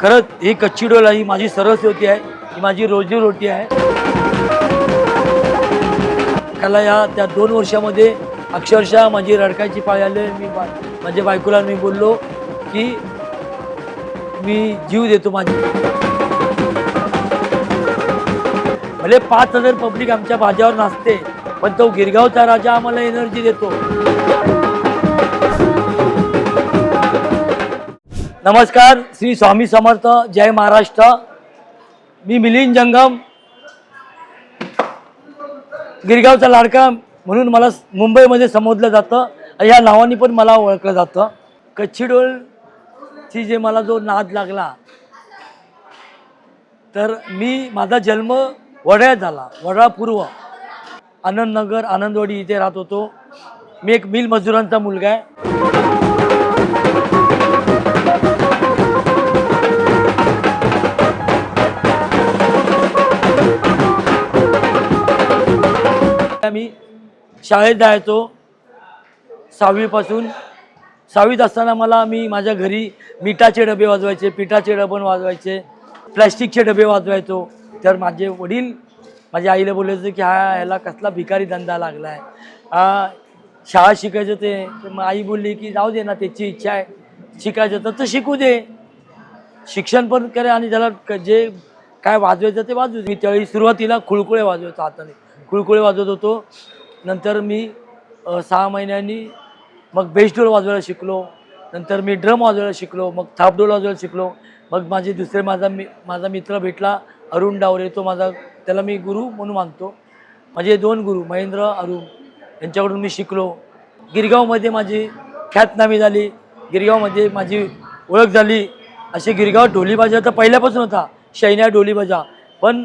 खरंच ही कच्ची डोला ही माझी सरस होती आहे ही माझी रोजी रोटी आहे. त्याला या त्या दोन वर्षामध्ये अक्षरशः माझी रडकायची पाळी आले. मी बा माझ्या बायकोला मी बोललो की मी जीव देतो माझी. भले पाच हजार पब्लिक आमच्या भाज्यावर नाचते पण तो गिरगावचा राजा आम्हाला एनर्जी देतो. नमस्कार श्री स्वामी समर्थ जय महाराष्ट्र. मी मिलिंद जंगम गिरगावचा लाडका म्हणून मला मुंबईमध्ये संबोधलं जातं या नावाने पण मला ओळखलं जातं. कच्छी डोलची जे मला जो नाद लागला तर मी माझा जन्म वड्यात झाला वडा पूर्व आनंदनगर आनंदवाडी इथे राहत होतो. मी एक मिल मजुरांचा मुलगा आहे. मी शाळेत जायचो. सहावीपासून. सहावीत असताना मला मी माझ्या घरी मिठाचे डबे वाजवायचे पिठाचे डबे वाजवायचे प्लॅस्टिकचे डबे वाजवायचो. तर माझे वडील माझ्या आईला बोलायचं की हा ह्याला कसला भिकारी धंदा लागला आहे हा शाळा शिकायचं ते. तर मग आई बोलली की जाऊ दे ना त्याची इच्छा आहे. शिकायचं तर तर शिकू दे. शिक्षण पण करे आणि त्याला जे काय वाजवायचं ते वाजवू दे. मी त्यावेळी सुरुवातीला खुळकुळे वाजवायचो हाताने. कुळकुळे वाजवत होतो. नंतर मी सहा महिन्यांनी मग बेस वाजवायला शिकलो. नंतर मी ड्रम वाजवायला शिकलो मग थापडोल वाजवायला शिकलो. मग माझे दुसरे माझा मी माझा मित्र भेटला अरुण डावरे. तो माझा त्याला मी गुरु म्हणून मानतो. माझे दोन गुरु महेंद्र अरुण यांच्याकडून मी शिकलो. गिरगावमध्ये माझी ख्यातनामी झाली. गिरगावमध्ये माझी ओळख झाली. असे गिरगाव ढोलीबाजा तर पहिल्यापासून होता. शैन्या ढोलीबाजा. पण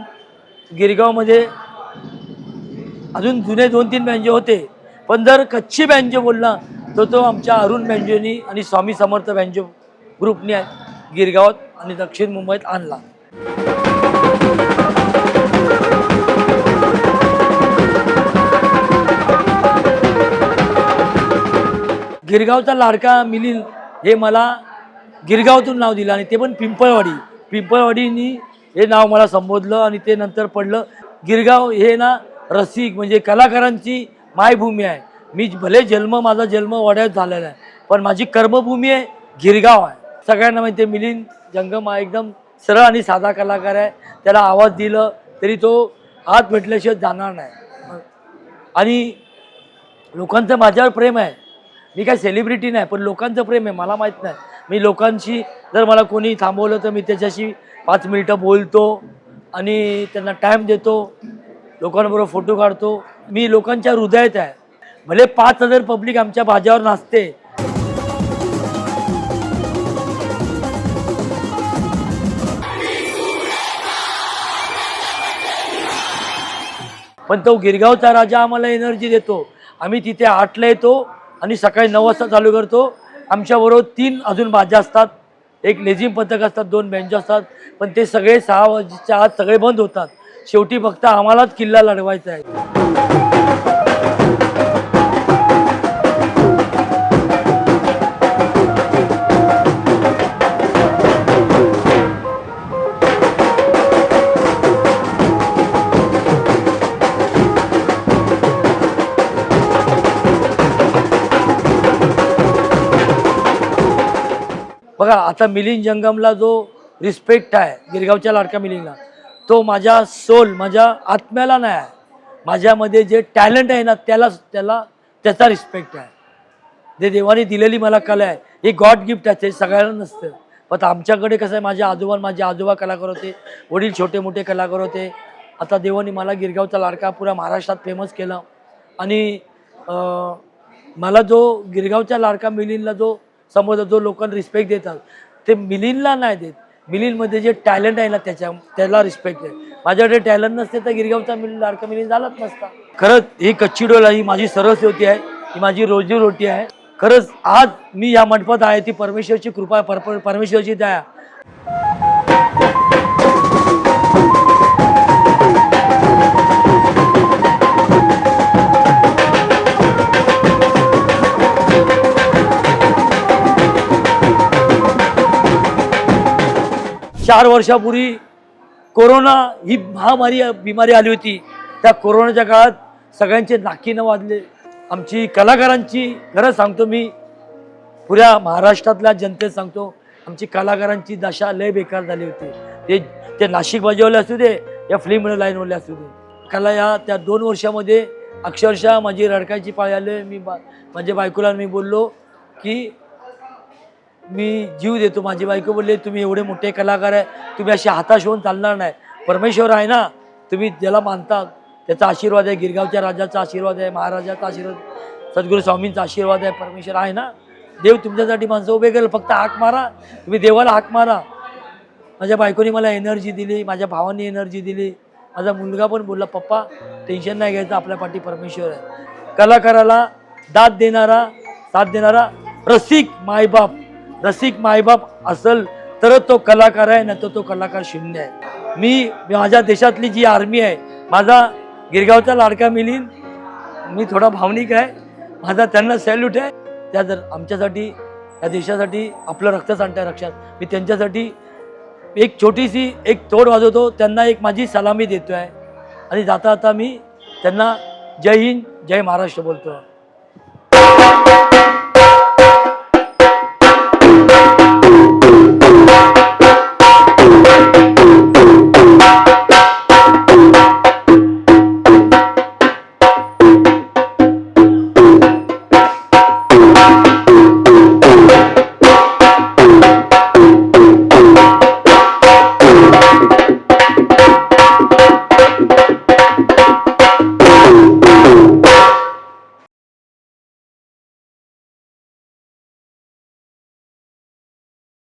गिरगावमध्ये अजून जुने दोन तीन बँजो होते. पण जर कच्ची बँजो बोलला तर तो आमच्या अरुण बँजोनी आणि स्वामी समर्थ बँजो ग्रुपने गिरगावात आणि दक्षिण मुंबईत आणला. गिरगावचा लाडका मिलिंद हे मला गिरगावतून नाव दिलं आणि ते पण पिंपळवाडी. पिंपळवाडीनी हे नाव मला संबोधलं आणि ते नंतर पडलं. गिरगाव हे ना रसिक म्हणजे कलाकारांची मायभूमी आहे. मी भले जन्म माझा जन्म वड्यात झालेला आहे पण माझी कर्मभूमी आहे गिरगाव आहे. सगळ्यांना माहिती आहे मिलिंद जंगम हा एकदम सरळ आणि साधा कलाकार आहे. त्याला आवाज दिलं तरी तो हात भेटल्याशिवाय जाणार नाही. आणि लोकांचं माझ्यावर प्रेम आहे. मी काय सेलिब्रिटी नाही पण लोकांचं प्रेम आहे मला माहीत नाही. मी लोकांशी जर मला कोणी थांबवलं तर मी त्याच्याशी पाच मिनटं बोलतो आणि त्यांना टाईम देतो. लोकांबरोबर फोटो काढतो. मी लोकांच्या हृदयात आहे. भले पाच हजार पब्लिक आमच्या भाज्यावर नाचते. पण तो गिरगावचा राजा आम्हाला एनर्जी देतो. आम्ही तिथे आठला येतो आणि सकाळी नऊ वाजता चालू करतो. आमच्याबरोबर तीन अजून भाज्या असतात. एक लेझिम पथक असतात दोन बेंच असतात. पण ते सगळे सहा वाजेच्या आत सगळे बंद होतात. शेवटी फक्त आम्हालाच किल्ला लढवायचा आहे. बघा आता मिलिंद जंगमला जो रिस्पेक्ट आहे गिरगावच्या लाडका मिलिंदला तो माझ्या सोल माझ्या आत्म्याला नाही आहे. माझ्यामध्ये जे टॅलेंट आहे ना त्याला त्याला त्याचा रिस्पेक्ट आहे. जे देवाने दिलेली मला कला आहे ही गॉड गिफ्ट आहे ते सगळ्यांना नसतं. पण आमच्याकडे कसं आहे माझ्या आजोबा माझे आजोबा कलाकार होते वडील छोटे मोठे कलाकार होते. आता देवाने मला गिरगावचा लाडका पुरा महाराष्ट्रात फेमस केलं. आणि मला जो गिरगावच्या लाडका मिलिंदला जो समोर जो लोकांना रिस्पेक्ट देतात ते मिलिंदला नाही देत. मिलिंदमध्ये जे टॅलेंट आहे ना त्याच्या त्याला रिस्पेक्ट आहे. माझ्याकडे टॅलेंट नसते तर गिरगावचा मिलिंद लाडका मिलिंद झालाच नसता. खरंच ही कच्ची डोल ही माझी सरस होती आहे. ही माझी रोजी रोटी आहे. खरंच आज मी या मंडपात आहे ती परमेश्वरची कृपा पर परमेश्वरची दया. चार वर्षापूर्वी कोरोना ही महामारी बिमारी आली होती. त्या कोरोनाच्या काळात सगळ्यांचे नाकीनं वाजले. आमची कलाकारांची खरंच सांगतो मी. पुऱ्या महाराष्ट्रातल्या जनतेत सांगतो आमची कलाकारांची दशा लय बेकार झाली होती. ते ते नाशिक बाजूवाले असू दे या फिल्म लाईनवाले असू दे. कला या त्या दोन वर्षामध्ये अक्षरशः माझी रडकायची पाळी आले. मी बा माझ्या बायकोला मी बोललो की मी जीव देतो. माझी बायको बोलले तुम्ही एवढे मोठे कलाकार आहे तुम्ही असे हाताश होऊन चालणार नाही. परमेश्वर आहे ना तुम्ही ज्याला मानता त्याचा आशीर्वाद आहे. गिरगावच्या राजाचा आशीर्वाद आहे महाराजाचा आशीर्वाद सद्गुरू स्वामींचा आशीर्वाद आहे. परमेश्वर आहे ना. देव तुमच्यासाठी माणसं उभे केलं फक्त हाक मारा. तुम्ही देवाला हाक मारा. माझ्या बायकोने मला एनर्जी दिली माझ्या भावांनी एनर्जी दिली. माझा मुलगा पण बोलला पप्पा टेन्शन नाही घ्यायचं आपल्या पाठी परमेश्वर आहे. कलाकाराला दाद देणारा साथ देणारा रसिक मायबाप. रसिक मायबाप असल तर तो कलाकार आहे नाही तर तो कलाकार शून्य आहे. मी माझ्या देशातली जी आर्मी आहे माझा गिरगावचा लाडका मिलीन मी थोडा भावनिक आहे. माझा त्यांना सॅल्यूट आहे. त्या जर आमच्यासाठी या देशासाठी आपलं रक्त सांगताय रक्षात. मी त्यांच्यासाठी एक छोटीशी एक तोड वाजवतो. त्यांना एक माझी सलामी देतो आहे आणि जाता जाता मी त्यांना जय हिंद जय महाराष्ट्र बोलतो